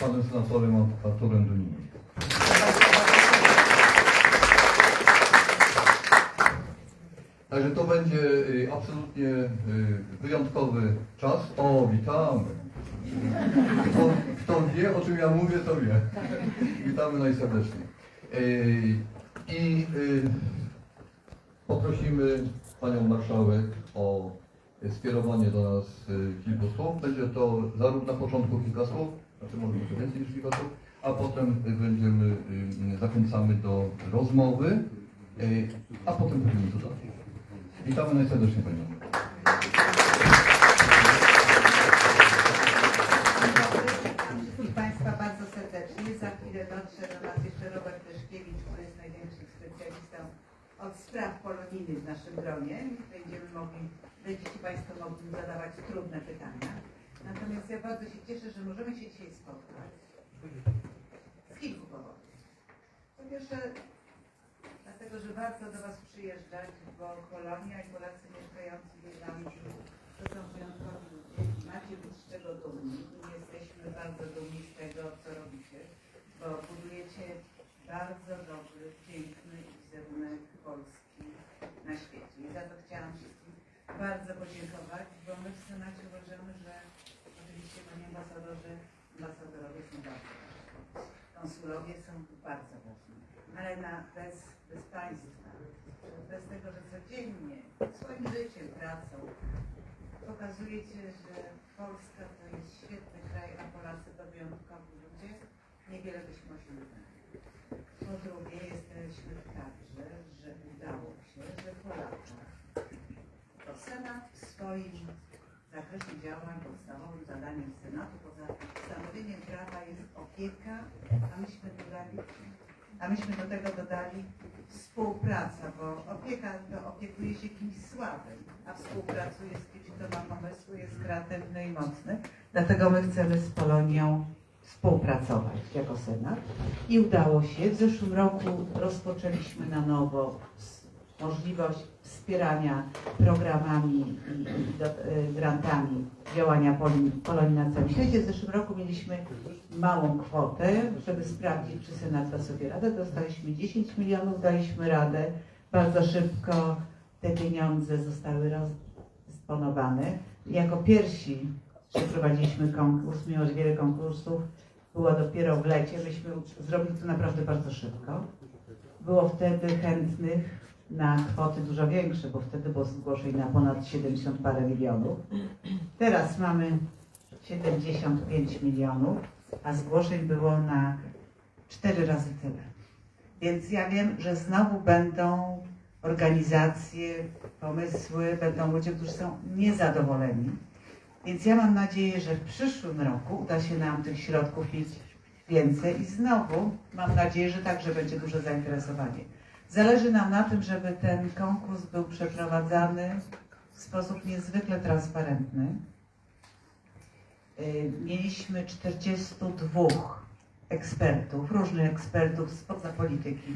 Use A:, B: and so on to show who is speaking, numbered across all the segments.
A: panem senatorem Arturem Duninem. Także to będzie y, absolutnie y, wyjątkowy czas. O, witamy. Kto, kto wie, o czym ja mówię, to wie. Witamy najserdeczniej. Y, I poprosimy Panią Marszałek o skierowanie do nas kilku słów. Będzie to zarówno na początku kilka słów, znaczy może być więcej niż kilka a potem będziemy, y, zachęcamy do rozmowy, y, a potem będziemy dodać. Witamy najserdeczniej Panią.
B: Państwa bardzo serdecznie. Za chwilę dotrze do nas jeszcze Robert Leszkiewicz, który jest największym specjalistą od spraw polonijnych w naszym gronie. Będziemy mogli, będziecie Państwo mogli zadawać trudne pytania. Natomiast ja bardzo się cieszę, że możemy się dzisiaj spotkać z kilku powodów. Po pierwsze, dlatego, że warto do Was przyjeżdżać, bo Polonia i Polacy mieszkający w Irlandii to są wyjątkowi ludzie. Macie być z czego dumni. My jesteśmy bardzo dumni z tego, co robicie, bo budujecie bardzo dobry, piękny wizerunek Polski na świecie. I za to chciałam wszystkim bardzo podziękować, bo my w Senacie uważamy, że oczywiście panie ambasadorze, ambasadorowie są bardzo ważni. Konsulowie są bardzo ważni, ale na, bez, bez państwa, bez tego, że codziennie swoim życiem, pracą pokazujecie, że Polska to jest świetny kraj, a Polacy to wyjątkowi ludzie, niewiele byśmy osiągnęli. Po drugie, jesteśmy także, że udało się, że po latach to Senat w swoim zakresie działań, podstawowym zadaniem Senatu poza stanowieniem prawa jest opieka, a myśmy dodali, a myśmy do tego dodali współpraca, bo opieka to opiekuje się kimś słabym, a współpracuje z kimś, kto ma pomysły, jest kreatywny i mocny. Dlatego my chcemy z Polonią współpracować jako Senat i udało się. W zeszłym roku rozpoczęliśmy na nowo s- możliwość wspierania programami i, y, grantami działania Polonii, Polonii na całym świecie. W zeszłym roku mieliśmy małą kwotę, żeby sprawdzić, czy Senat da sobie radę. Dostaliśmy 10 milionów, daliśmy radę. Bardzo szybko te pieniądze zostały rozdysponowane. Jako pierwsi przeprowadziliśmy konkurs, mimo że wiele konkursów było dopiero w lecie, myśmy zrobili to naprawdę bardzo szybko. Było wtedy chętnych na kwoty dużo większe, bo wtedy było zgłoszeń na ponad 70 parę milionów. Teraz mamy 75 milionów, a zgłoszeń było na 4 razy tyle. Więc ja wiem, że znowu będą organizacje, pomysły, będą ludzie, którzy są niezadowoleni. Więc ja mam nadzieję, że w przyszłym roku uda się nam tych środków mieć więcej i znowu mam nadzieję, że także będzie duże zainteresowanie. Zależy nam na tym, żeby ten konkurs był przeprowadzany w sposób niezwykle transparentny. Y, Mieliśmy 42 ekspertów, różnych ekspertów spoza polityki,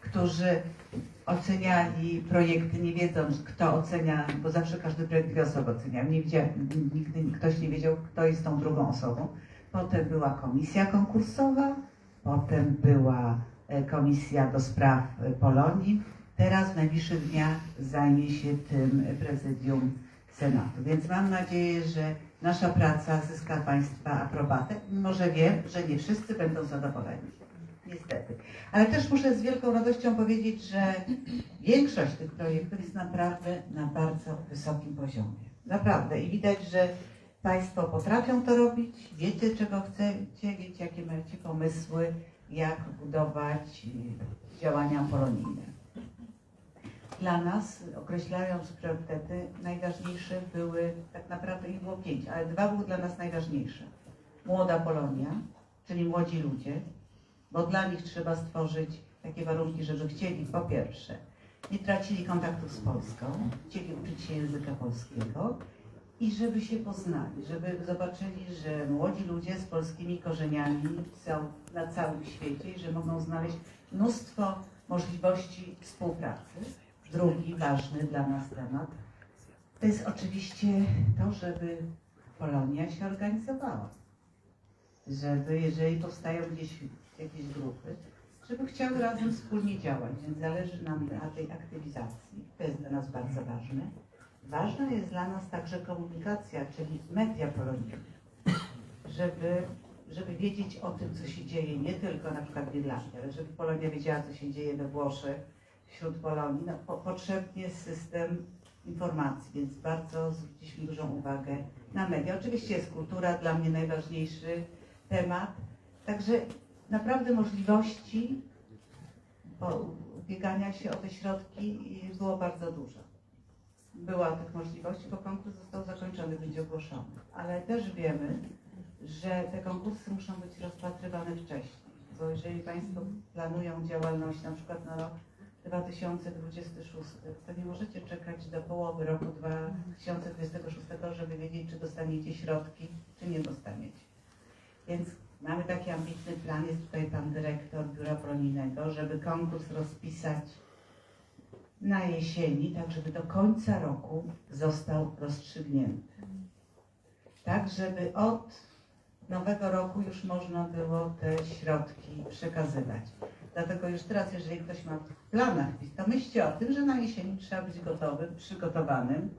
B: którzy oceniali projekty, nie wiedząc kto ocenia, bo zawsze każdy projekt dwie osoby oceniał. Nie nigdy ktoś nie wiedział, kto jest tą drugą osobą. Potem była komisja konkursowa, potem była komisja do spraw e, Polonii. Teraz w najbliższych dniach zajmie się tym prezydium Senatu. Więc mam nadzieję, że nasza praca zyska Państwa aprobatę, mimo że wiem, że nie wszyscy będą zadowoleni. Niestety. Ale też muszę z wielką radością powiedzieć, że większość tych projektów jest naprawdę na bardzo wysokim poziomie. Naprawdę. I widać, że Państwo potrafią to robić, wiecie czego chcecie, wiecie jakie macie pomysły, jak budować y, działania polonijne. Dla nas, określając priorytety, najważniejsze były, tak naprawdę ich było pięć, ale dwa były dla nas najważniejsze. Młoda Polonia, czyli młodzi ludzie, bo dla nich trzeba stworzyć takie warunki, żeby chcieli po pierwsze nie tracili kontaktu z Polską, chcieli uczyć się języka polskiego i żeby się poznali, żeby zobaczyli, że młodzi ludzie z polskimi korzeniami są na całym świecie i że mogą znaleźć mnóstwo możliwości współpracy. Drugi ważny dla nas temat to jest oczywiście to, żeby Polonia się organizowała. żeby jeżeli powstają gdzieś jakieś grupy, żeby chciały razem wspólnie działać, więc zależy nam na tej aktywizacji. To jest dla nas bardzo ważne. Ważna jest dla nas także komunikacja, czyli media polonijne, żeby, żeby wiedzieć o tym, co się dzieje nie tylko na przykład w Irlandii, ale żeby Polonia wiedziała, co się dzieje we Włoszech, wśród Polonii. No, po, potrzebny jest system informacji, więc bardzo zwróciliśmy dużą uwagę na media. Oczywiście jest kultura dla mnie najważniejszy temat, także naprawdę możliwości ubiegania się o te środki było bardzo dużo. Była tych możliwości, bo konkurs został zakończony, będzie ogłoszony. Ale też wiemy, że te konkursy muszą być rozpatrywane wcześniej. Bo jeżeli Państwo planują działalność na przykład na rok 2026, to nie możecie czekać do połowy roku 2026, żeby wiedzieć, czy dostaniecie środki, czy nie dostaniecie. Więc mamy taki ambitny plan, jest tutaj pan dyrektor Biura Polonijnego, żeby konkurs rozpisać na jesieni, tak żeby do końca roku został rozstrzygnięty. Tak, żeby od nowego roku już można było te środki przekazywać. Dlatego już teraz, jeżeli ktoś ma w planach, to myślcie o tym, że na jesieni trzeba być gotowym, przygotowanym.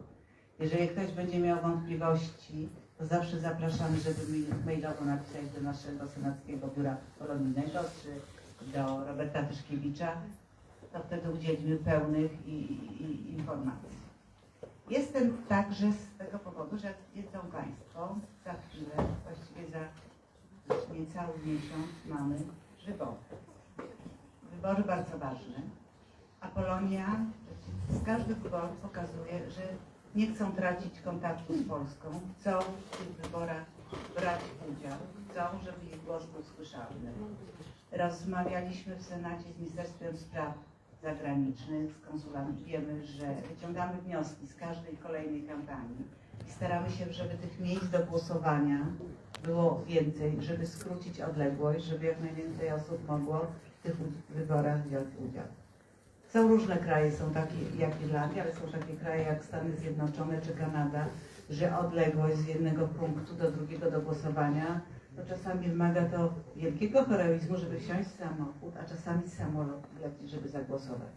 B: Jeżeli ktoś będzie miał wątpliwości, to zawsze zapraszamy, żeby mail- mailowo napisać do naszego Senackiego Biura Polonijnego czy do Roberta Tyszkiewicza, to wtedy udzielimy pełnych i, i, informacji. Jestem także z tego powodu, że jak wiedzą Państwo, za chwilę, właściwie za niecały miesiąc mamy wybory. Wybory bardzo ważne, a Polonia z każdych wyborów pokazuje, że nie chcą tracić kontaktu z Polską, chcą w tych wyborach brać udział, chcą, żeby ich głos był słyszalny. Rozmawialiśmy w Senacie z Ministerstwem Spraw Zagranicznych, z konsulami. Wiemy, że wyciągamy wnioski z każdej kolejnej kampanii i staramy się, żeby tych miejsc do głosowania było więcej, żeby skrócić odległość, żeby jak najwięcej osób mogło w tych wyborach wziąć udział. Są różne kraje, są takie jak Irlandia, ale są takie kraje jak Stany Zjednoczone czy Kanada, że odległość z jednego punktu do drugiego do głosowania, to czasami wymaga to wielkiego heroizmu, żeby wsiąść w samochód, a czasami samolot żeby zagłosować.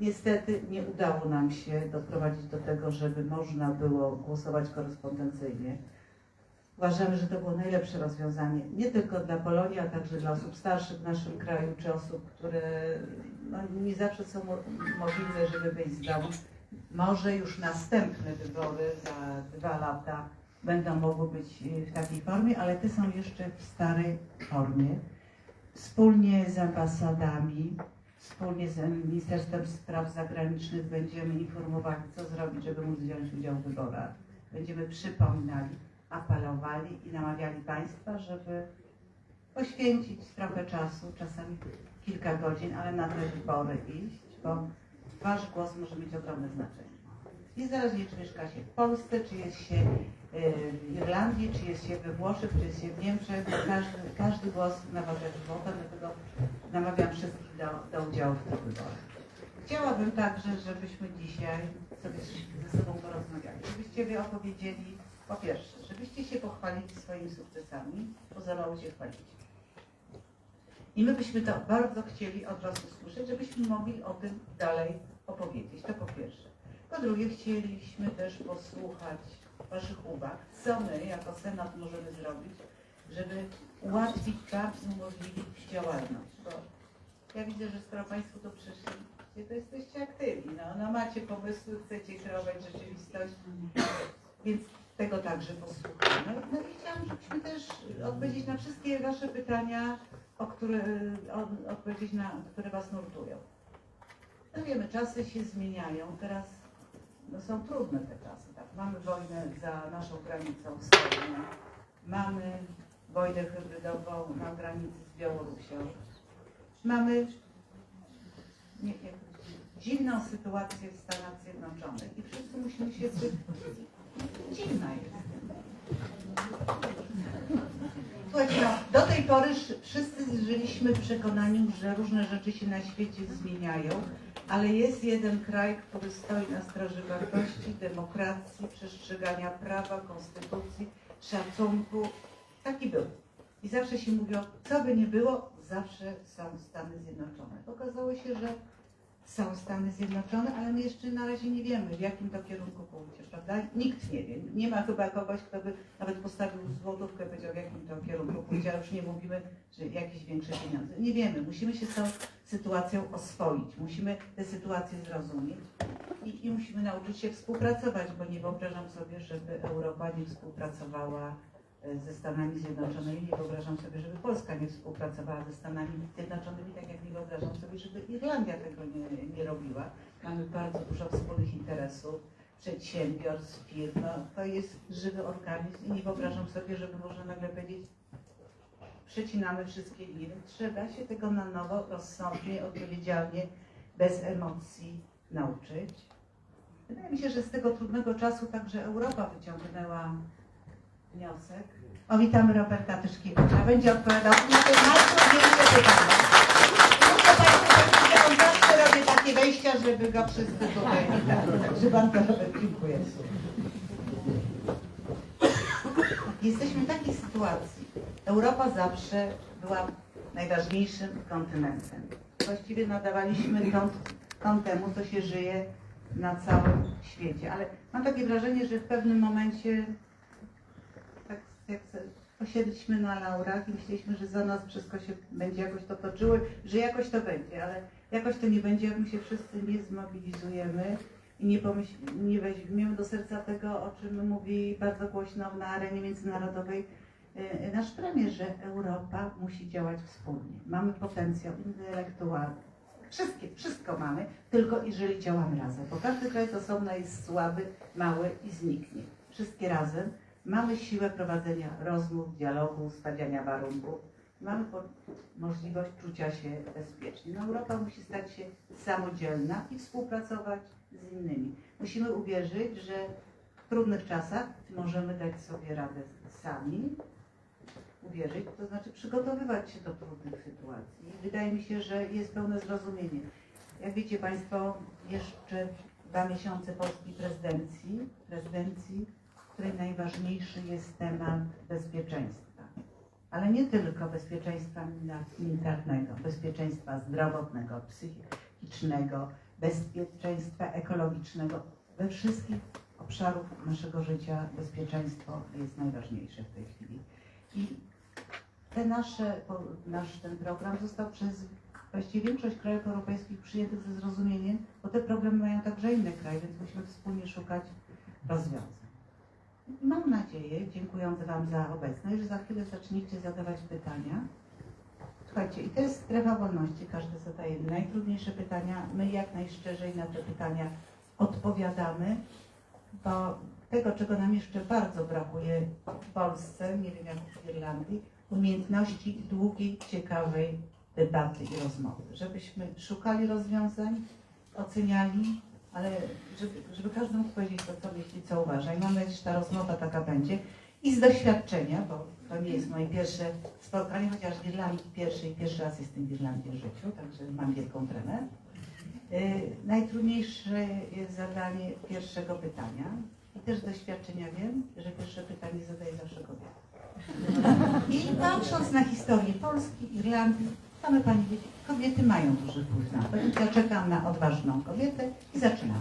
B: Niestety nie udało nam się doprowadzić do tego, żeby można było głosować korespondencyjnie. Uważamy, że to było najlepsze rozwiązanie, nie tylko dla Polonii, a także dla osób starszych w naszym kraju, czy osób, które no, nie zawsze są mo- możliwe, żeby wyjść z domu. Może już następne wybory za dwa lata będą mogły być y, w takiej formie, ale te są jeszcze w starej formie. Wspólnie z ambasadami, wspólnie z Ministerstwem Spraw Zagranicznych będziemy informowali, co zrobić, żeby móc wziąć udział w wyborach. Będziemy przypominali, apelowali i namawiali Państwa, żeby poświęcić trochę czasu, czasami kilka godzin, ale na te wybory iść, bo Wasz głos może mieć ogromne znaczenie. Niezależnie czy mieszka się w Polsce, czy jest się Irlandii, czy jest się we Włoszech, czy jest się w Niemczech, każdy, każdy głos naważa żywota, dlatego namawiam wszystkich do, do udziału w tych wyborach. Chciałabym także, żebyśmy dzisiaj sobie ze sobą porozmawiali, żebyście wy opowiedzieli, po pierwsze, żebyście się pochwalili swoimi sukcesami, bo za mało się chwalicie. I my byśmy to bardzo chcieli od Was usłyszeć, żebyśmy mogli o tym dalej opowiedzieć. To po pierwsze. Po drugie, chcieliśmy też posłuchać Waszych uwag, co my jako Senat możemy zrobić, żeby ułatwić Wam umożliwić działalność. Bo ja widzę, że skoro Państwo tu przyszli, to jesteście aktywni, no, no macie pomysły, chcecie kreować rzeczywistość, więc tego także posłuchamy. No i chciałam, żebyśmy też odpowiedzieć na wszystkie Wasze pytania, o które, o, odpowiedzieć na, które Was nurtują. No wiemy, czasy się zmieniają, teraz no, są trudne te czasy. Tak? Mamy wojnę za naszą granicą wschodnią, mamy wojnę hybrydową na granicy z Białorusią, mamy nie, nie, dziwną sytuację w Stanach Zjednoczonych i wszyscy musimy się tym... Dziwna jest. Słuchajcie, no, do tej pory sz- wszyscy żyliśmy w przekonaniu, że różne rzeczy się na świecie zmieniają, ale jest jeden kraj, który stoi na straży wartości, demokracji, przestrzegania prawa, konstytucji, szacunku. Taki był. I zawsze się mówiło, co by nie było, zawsze są Stany Zjednoczone. Okazało się, że są Stany Zjednoczone, ale my jeszcze na razie nie wiemy, w jakim to kierunku pójdzie, prawda? Nikt nie wie. Nie ma chyba kogoś, kto by nawet postawił złotówkę powiedział, w jakim to kierunku pójdzie, ale już nie mówimy, że jakieś większe pieniądze. Nie wiemy. Musimy się z tą sytuacją oswoić. Musimy tę sytuację zrozumieć i, i musimy nauczyć się współpracować, bo nie wyobrażam sobie, żeby Europa nie współpracowała ze Stanami Zjednoczonymi. Nie wyobrażam sobie, żeby Polska nie współpracowała ze Stanami Zjednoczonymi, tak jak nie wyobrażam sobie, żeby Irlandia tego nie, nie robiła. Mamy bardzo dużo wspólnych interesów, przedsiębiorstw, firm. No, to jest żywy organizm i nie wyobrażam sobie, żeby można nagle powiedzieć, przecinamy wszystkie linie. Trzeba się tego na nowo, rozsądnie, odpowiedzialnie, bez emocji nauczyć. Wydaje mi się, że z tego trudnego czasu także Europa wyciągnęła wniosek. O, witamy Roberta Tyszkiewicza. Będzie odpowiadał na te najtrudniejsze pytania. Muszę Państwu powiedzieć, że on zawsze robi takie wejścia, żeby go wszyscy tutaj witali. Także bardzo Robert, dziękuję. Jesteśmy w takiej sytuacji. Europa zawsze była najważniejszym kontynentem. Właściwie nadawaliśmy ton, ton temu, co się żyje na całym świecie. Ale mam takie wrażenie, że w pewnym momencie jak posiedliśmy na laurach i myśleliśmy, że za nas wszystko się będzie jakoś to toczyło, że jakoś to będzie, ale jakoś to nie będzie, jak my się wszyscy nie zmobilizujemy i nie, nie weźmiemy do serca tego, o czym mówi bardzo głośno na arenie międzynarodowej e, nasz premier, że Europa musi działać wspólnie. Mamy potencjał intelektualny. Wszystkie, wszystko mamy, tylko jeżeli działamy razem, bo każdy kraj z osobna jest słaby, mały i zniknie. Wszystkie razem mamy siłę prowadzenia rozmów, dialogu, stawiania warunków. Mamy możliwość czucia się bezpiecznie. No, Europa musi stać się samodzielna i współpracować z innymi. Musimy uwierzyć, że w trudnych czasach możemy dać sobie radę sami, uwierzyć, to znaczy przygotowywać się do trudnych sytuacji. Wydaje mi się, że jest pełne zrozumienie. Jak wiecie Państwo, jeszcze dwa miesiące polskiej prezydencji, prezydencji, której najważniejszy jest temat bezpieczeństwa. Ale nie tylko bezpieczeństwa militarnego, bezpieczeństwa zdrowotnego, psychicznego, bezpieczeństwa ekologicznego. We wszystkich obszarów naszego życia bezpieczeństwo jest najważniejsze w tej chwili. I te nasze, nasz ten program został przez właściwie większość krajów europejskich przyjęty ze zrozumieniem, bo te problemy mają także inne kraje, więc musimy wspólnie szukać rozwiązań. Mam nadzieję, dziękując Wam za obecność, że za chwilę zaczniecie zadawać pytania. Słuchajcie, i to jest strefa wolności, każdy zadaje najtrudniejsze pytania. My jak najszczerzej na te pytania odpowiadamy, bo tego, czego nam jeszcze bardzo brakuje w Polsce, nie wiem jak w Irlandii, umiejętności długiej, ciekawej debaty i rozmowy. Żebyśmy szukali rozwiązań, oceniali, ale żeby, żeby każdy mógł powiedzieć to, co myśli, co uważa. I mam nadzieję, że ta rozmowa taka będzie. I z doświadczenia, bo to nie jest moje pierwsze spotkanie, chociaż w Irlandii pierwszy i pierwszy raz jestem w Irlandii w życiu, także mam wielką tremę. Y, Najtrudniejsze jest zadanie pierwszego pytania. I też z doświadczenia wiem, że pierwsze pytanie zadaje zawsze kobieta. I patrząc na historię Polski, Irlandii, same Pani wiecie, kobiety mają duży wpływ na to. Ja czekam na odważną kobietę i zaczynamy.